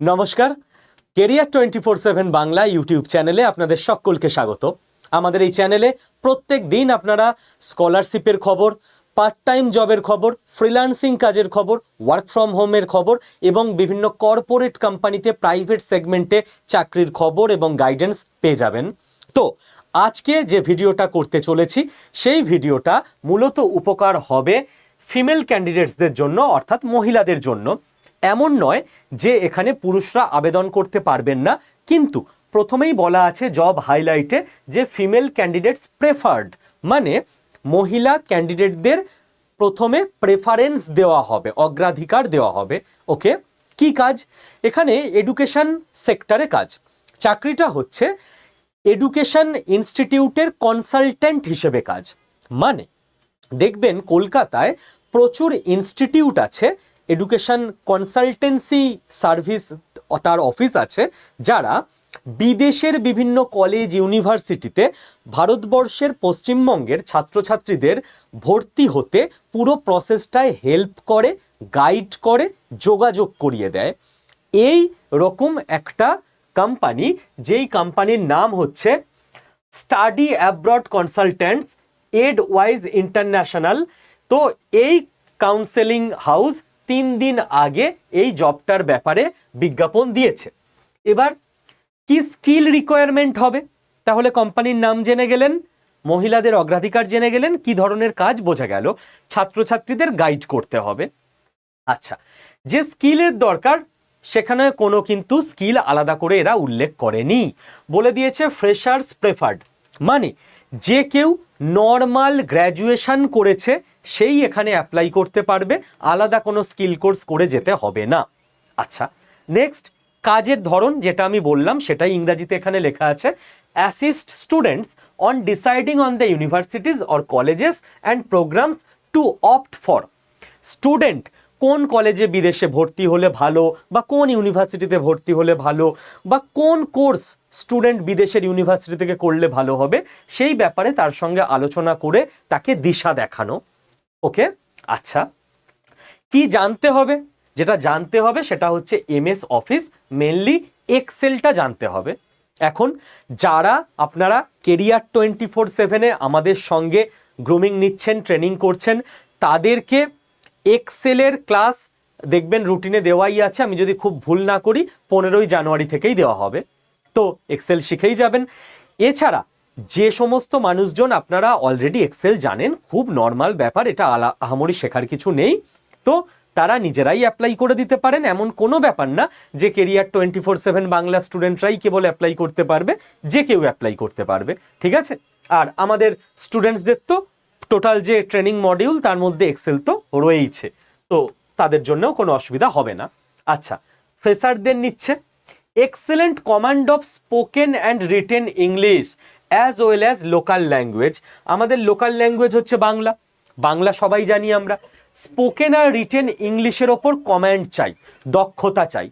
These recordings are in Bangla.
নমস্কার। Career twenty four seven Bangla YouTube চ্যানেলে আপনাদের সকলকে স্বাগত। আমাদের এই চ্যানেলে প্রত্যেক দিন আপনারা স্কলারশিপের খবর পার্ট টাইম জবের খবর ফ্রিল্যান্সিং কাজের খবর ওয়ার্ক ফ্রম হোমের খবর এবং বিভিন্ন কর্পোরেট কোম্পানিতে প্রাইভেট সেগমেন্টে চাকরির খবর এবং গাইডেন্স পেয়ে যাবেন। তো, আজকে যে ভিডিওটা করতে চলেছি, সেই ভিডিওটা মূলত উপকার হবে ফিমেল ক্যান্ডিডেটসদের জন্য, অর্থাৎ মহিলাদের জন্য। এমন নয় যে এখানে পুরুষরা আবেদন করতে পারবেন না। কিন্তু প্রথমেই বলা আছে জব হাইলাইটে যে ফিমেল ক্যান্ডিডেটস প্রেফার্ড মানে মহিলা ক্যান্ডিডেটদের প্রথমে প্রেফারেন্স দেওয়া হবে, অগ্রাধিকার দেওয়া হবে। ওকে কি কাজ? এখানে এডুকেশন সেক্টরে কাজ। চাকরিটা হচ্ছে এডুকেশন ইনস্টিটিউটের কনসালটেন্ট হিসেবে কাজ। মানে দেখবেন কলকাতায় প্রচুর ইনস্টিটিউট আছে এডুকেশন কনসালটেন্সি সার্ভিস তার অফিস আছে, যারা বিদেশের বিভিন্ন কলেজ ইউনিভার্সিটিতে ভারতবর্ষের পশ্চিমবঙ্গের ছাত্রছাত্রীদের ভর্তি হতে পুরো প্রসেসটায় হেল্প করে গাইড করে, যোগাযোগ করিয়ে দেয়। এই রকম একটা কোম্পানি যেই কোম্পানির নাম হচ্ছে study abroad consultants Ed wise international তো এই কাউন্সেলিং হাউস তিন দিন আগে এই জবটার ব্যাপারে বিজ্ঞাপন দিয়েছে। এবার, কি স্কিল রিকোয়ারমেন্ট হবে? তাহলে কোম্পানির নাম জেনে গেলেন, মহিলাদের অগ্রাধিকার জেনে গেলেন, কি ধরনের কাজ বোঝা গেল, ছাত্রছাত্রীদের গাইড করতে হবে। আচ্ছা যে স্কিলের দরকার, সেখানে কোনো কিন্তু স্কিল আলাদা করে এরা উল্লেখ করেনি। বলে দিয়েছে ফ্রেশার্স প্রেফার্ড মানে যে কেউ নর্মাল গ্র্যাজুয়েশান করেছে, সেই এখানে অ্যাপ্লাই করতে পারবে, আলাদা কোনো স্কিল কোর্স করে যেতে হবে না। আচ্ছা নেক্সট কাজের ধরন যেটা আমি বললাম, সেটাই ইংরাজিতে এখানে লেখা আছে assist students on deciding on the universities or colleges and programs to opt for student কোন কলেজে বিদেশে ভর্তি হলে ভালো বা কোন ইউনিভার্সিটিতে ভর্তি হলে ভালো বা কোন কোর্স স্টুডেন্ট বিদেশের ইউনিভার্সিটি থেকে করলে ভালো হবে সেই ব্যাপারে তার সঙ্গে আলোচনা করে তাকে দিশা দেখানো। ওকে? আচ্ছা। কি জানতে হবে? যেটা জানতে হবে সেটা হচ্ছে এমএস অফিস মেনলি এক্সেলটা জানতে হবে। এখন যারা আপনারা কেরিয়ার টোয়েন্টি ফোর সেভেনে আমাদের সঙ্গে গ্রুমিং নিচ্ছেন, ট্রেনিং করছেন, তাদেরকে এক্সেলের ক্লাস দেখবেন রুটিনে দেওয়াই আছে। আমি যদি খুব ভুল না করি, পনেরোই জানুয়ারি থেকেই দেওয়া হবে। তো এক্সেল শিখেই যাবেন। এছাড়া যে সমস্ত মানুষজন আপনারা অলরেডি এক্সেল জানেন, খুব নর্মাল ব্যাপার, এটা আলা আহামরি শেখার কিছু নেই। তো তারা নিজেরাই অ্যাপ্লাই করে দিতে পারেন। এমন কোনো ব্যাপার না যে career twenty four seven Bangla স্টুডেন্টরাই কেবল অ্যাপ্লাই করতে পারবে, যে কেউ অ্যাপ্লাই করতে পারবে। ঠিক আছে? আর আমাদের স্টুডেন্টসদের তো টোটাল যে ট্রেনিং মডিউল, তার মধ্যে এক্সেল তো রয়েইছে। তো তাদের জন্যও কোনো অসুবিধা হবে না। আচ্ছা ফ্রেশারদের নিচ্ছে। Excellent command of spoken and written English as well as local language আমাদের লোকাল ল্যাঙ্গুয়েজ হচ্ছে বাংলা। বাংলা সবাই জানি আমরা। স্পোকেন আর রিটেন ইংলিশের ওপর কমান্ড চাই, দক্ষতা চাই।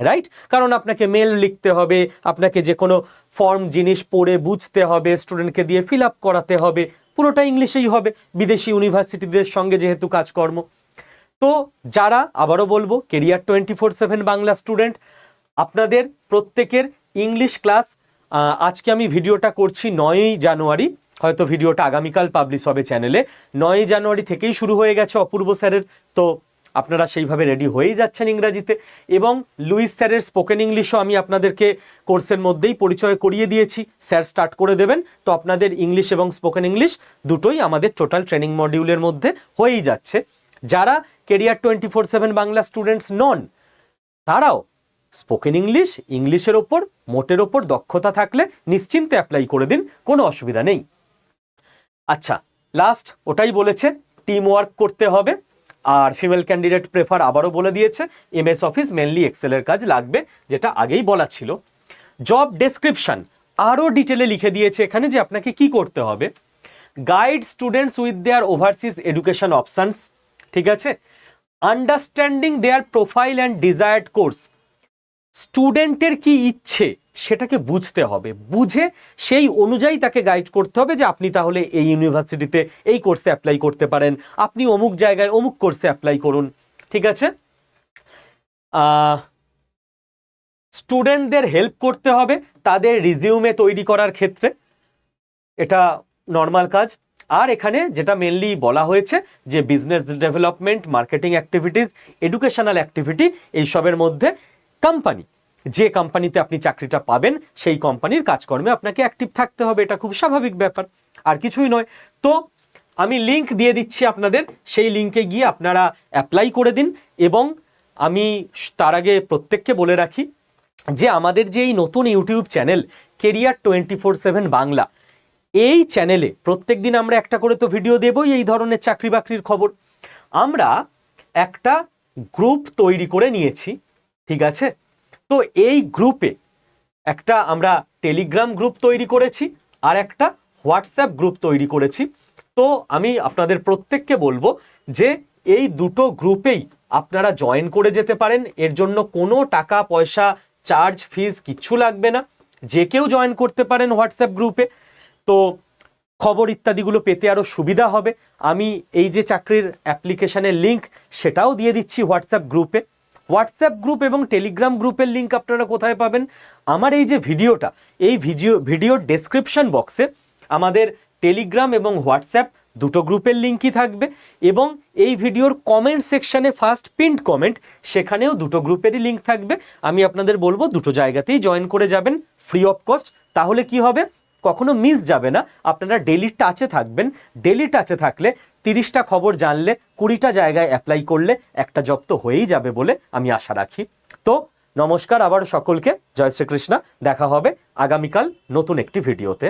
রাইট কারণ আপনাকে মেল লিখতে হবে, আপনাকে যে কোনো ফর্ম জিনিস পড়ে বুঝতে হবে স্টুডেন্টকে দিয়ে ফিল আপ করাতে হবে, পুরোটা ইংলিশেই হবে। বিদেশি ইউনিভার্সিটিদের সঙ্গে যেহেতু কাজকর্ম। তো যারা, আবারও বলব career twenty four seven Bangla student আপনাদের প্রত্যেকের ইংলিশ ক্লাস আজকে আমি ভিডিওটা করছি নয়ই জানুয়ারি। হয়তো ভিডিওটা আগামীকাল পাবলিশ হবে চ্যানেলে নয়ই জানুয়ারি থেকেই শুরু হয়ে গেছে অপূর্ব স্যারের। তো আপনারা সেইভাবে রেডি হয়েই যাচ্ছেন ইংরাজিতে এবং লুইস স্যারের স্পোকেন ইংলিশও আমি আপনাদেরকে কোর্সের মধ্যেই পরিচয় করিয়ে দিয়েছি। স্যার স্টার্ট করে দেবেন। তো আপনাদের ইংলিশ এবং স্পোকেন ইংলিশ দুটোই আমাদের টোটাল ট্রেনিং মডিউলের মধ্যে হয়েই যাচ্ছে। যারা career twenty four seven Bangla students নন, তারাও স্পোকেন ইংলিশ ইংলিশের ওপর, মোটের ওপর দক্ষতা থাকলে নিশ্চিন্তে অ্যাপ্লাই করে দিন, কোনো অসুবিধা নেই। আচ্ছা লাস্ট ওটাই বলেছে টিম ওয়ার্ক করতে হবে। আর ফিমেল ক্যান্ডিডেট প্রেফার আবারও বলে দিয়েছে। এমএস অফিস মেনলি এক্সেলের কাজ লাগবে, যেটা আগেই বলা ছিল। জব ডেসক্রিপশন আরও ডিটেলে লিখে দিয়েছে এখানে যে আপনাকে কি করতে হবে। Guide students with their overseas education options ঠিক আছে? Understanding their profile and desired course স্টুডেন্টের কি ইচ্ছে সেটাকে বুঝতে হবে। বুঝে সেই অনুযায়ী তাকে গাইড করতে হবে যে আপনি তাহলে এই ইউনিভার্সিটিতে এই কোর্সে অ্যাপ্লাই করতে পারেন। আপনি অমুক জায়গায় অমুক কোর্সে অ্যাপ্লাই করুন। ঠিক আছে? স্টুডেন্টদের হেল্প করতে হবে তাদের রিজিউমে তৈরি করার ক্ষেত্রে। এটা নর্মাল কাজ। আর এখানে যেটা মেনলি বলা হয়েছে যে business development marketing activities educational activity এইসবের মধ্যে কোম্পানি যে কোম্পানিতে আপনি চাকরিটা পাবেন, সেই কোম্পানির কাজকর্মে আপনাকে অ্যাক্টিভ থাকতে হবে। এটা খুব স্বাভাবিক ব্যাপার, আর কিছুই নয়। তো আমি লিংক দিয়ে দিচ্ছি আপনাদের, সেই লিংকে গিয়ে আপনারা অ্যাপ্লাই করে দিন এবং আমি তার আগে প্রত্যেককে বলে রাখি যে আমাদের যে এই নতুন YouTube channel career twenty four seven Bangla, এই চ্যানেলে প্রত্যেক দিন আমরা একটা করে তো ভিডিও দেবই এই ধরনের চাকরি বাকরির খবর। আমরা একটা গ্রুপ তৈরি করে নিয়েছি। ঠিক আছে? তো এই গ্রুপে একটা আমরা টেলিগ্রাম গ্রুপ তৈরি করেছি আর একটা হোয়াটসঅ্যাপ গ্রুপ তৈরি করেছি। তো আমি আপনাদের প্রত্যেককে বলব যে এই দুটো গ্রুপেই আপনারা জয়েন করে যেতে পারেন। এর জন্য কোনো টাকা, পয়সা চার্জ ফিজ কিচ্ছু লাগবে না। যে কেউ জয়েন করতে পারেন হোয়াটসঅ্যাপ গ্রুপে তো খবর ইত্যাদিগুলো পেতে আরও সুবিধা হবে। আমি এই যে চাকরির অ্যাপ্লিকেশনের লিংক সেটাও দিয়ে দিচ্ছি হোয়াটসঅ্যাপ গ্রুপে হোয়াটসঅ্যাপ গ্রুপ এবং টেলিগ্রাম গ্রুপের লিঙ্ক আপনারা কোথায় পাবেন? আমার এই যে ভিডিওটা, এই ভিডিও ভিডিওর ডেসক্রিপশন বক্সে আমাদের টেলিগ্রাম এবং হোয়াটসঅ্যাপ দুটো গ্রুপের লিঙ্কই থাকবে এবং এই ভিডিওর কমেন্ট সেকশানে ফার্স্ট পিন্ড কমেন্ট সেখানেও দুটো গ্রুপেরই লিঙ্ক থাকবে। আমি আপনাদের বলব, দুটো জায়গাতেই জয়েন করে যাবেন ফ্রি অফ কস্ট তাহলে কি হবে? কখনো মিস যাবে না। আপনারা ডেলি টাচে থাকবেন। ডেলি টাচে থাকলে তিরিশটা খবর জানলে, কুড়িটা জায়গায় অ্যাপ্লাই করলে একটা জব তো হয়েই যাবে বলে আমি আশা রাখি। তো নমস্কার আবার সকলকে। জয় শ্রীকৃষ্ণ। দেখা হবে আগামীকাল নতুন একটি ভিডিওতে